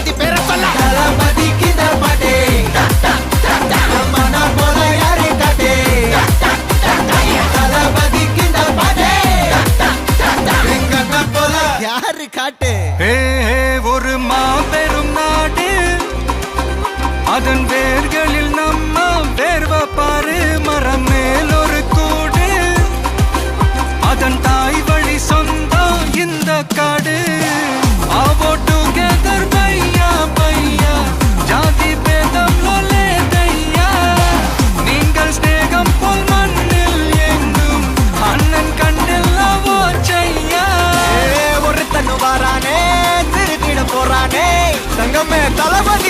தளபதி பேர சொல்ல. தளபதிக்கு தபடே மனம் போல யாரை காட்டே. ஒரு மாபெரும் நாடு. அதன் வேர்களில் தங்கமே தலைவலி